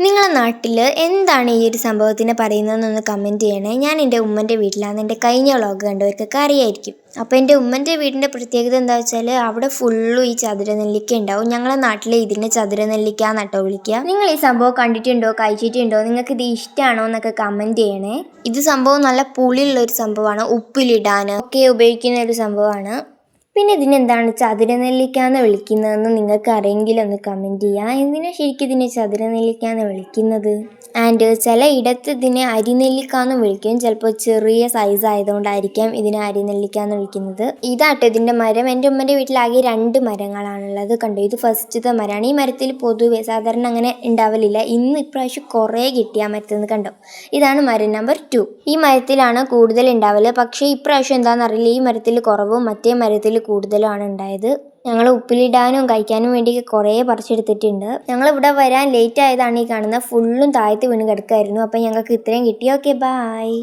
നിങ്ങളെ നാട്ടിൽ എന്താണ് ഈ ഒരു സംഭവത്തിനെ പറയുന്നതെന്നൊന്ന് കമന്റ് ചെയ്യണേ. ഞാൻ എന്റെ ഉമ്മന്റെ വീട്ടിലാണ് എന്റെ കഴിഞ്ഞ വ്ളോഗ് കണ്ടവർക്കൊക്കെ അറിയായിരിക്കും. അപ്പോൾ എന്റെ ഉമ്മന്റെ വീടിന്റെ പ്രത്യേകത എന്താ വെച്ചാൽ അവിടെ ഫുള്ളും ഈ ചതുരനെല്ലിക്ക ഉണ്ടാവും. ഞങ്ങളെ നാട്ടിൽ ഇതിനെ ചതുരനെല്ലിക്ക എന്നട്ടോ വിളിക്കുക നിങ്ങൾ ഈ സംഭവം കണ്ടിട്ടുണ്ടോ? കഴിച്ചിട്ടുണ്ടോ? നിങ്ങൾക്ക് ഇത് ഇഷ്ടമാണോ എന്നൊക്കെ കമന്റ് ചെയ്യണേ. ഇത് സംഭവം നല്ല പുളിയുള്ള ഒരു സംഭവമാണ്. ഉപ്പിലിടാൻ ഒക്കെ ഉപയോഗിക്കുന്ന ഒരു സംഭവമാണ്. പിന്നെ ഇതിനെന്താണ് ചതുരനെല്ലിക്ക എന്ന് വിളിക്കുന്നതെന്ന് നിങ്ങൾക്ക് അറിയെങ്കിൽ ഒന്ന് കമന്റ് ചെയ്യാം. എന്തിനാ ശരിക്കും ഇതിനെ ചതുരനെല്ലിക്ക എന്ന് വിളിക്കുന്നത്? ആൻഡ് ചില ഇടത്ത് ഇതിനെ അരിനെല്ലിക്ക എന്ന് വിളിക്കും. ചിലപ്പോൾ ചെറിയ സൈസ് ആയതുകൊണ്ടായിരിക്കാം ഇതിനെ അരിനെല്ലിക്ക വിളിക്കുന്നത്. ഇതാട്ടോ ഇതിന്റെ മരം. എന്റെ ഉമ്മന്റെ വീട്ടിലാകെ രണ്ട് മരങ്ങളാണുള്ളത്. കണ്ടോ? ഇത് ഫസ്റ്റത്തെ മരമാണ് ഈ മരത്തിൽ പൊതുവെ സാധാരണ അങ്ങനെ ഉണ്ടാവലില്ല. ഇന്ന് ഇപ്രാവശ്യം കുറേ കിട്ടിയ മരത്തിൽ നിന്ന് കണ്ടോ? ഇതാണ് മരം നമ്പർ ടു ഈ മരത്തിലാണ് കൂടുതൽ ഉണ്ടാവൽ. പക്ഷേ ഇപ്രാവശ്യം എന്താണെന്നറിയില്ല ഈ മരത്തിൽ കുറവും മറ്റേ മരത്തിൽ കൂടുതലുമാണ് ഉണ്ടായത് ഞങ്ങൾ ഉപ്പിലിടാനും കഴിക്കാനും വേണ്ടി കുറേ പറിച്ചെടുത്തിട്ടുണ്ട്. ഞങ്ങൾ ഇവിടെ വരാൻ ലേറ്റ് ആയതാണ് ഈ കാണുന്നത് ഫുള്ളും താഴത്ത് വീണ് കിടക്കായിരുന്നു അപ്പം ഞങ്ങൾക്ക് ഇത്രയും കിട്ടി. Okay bye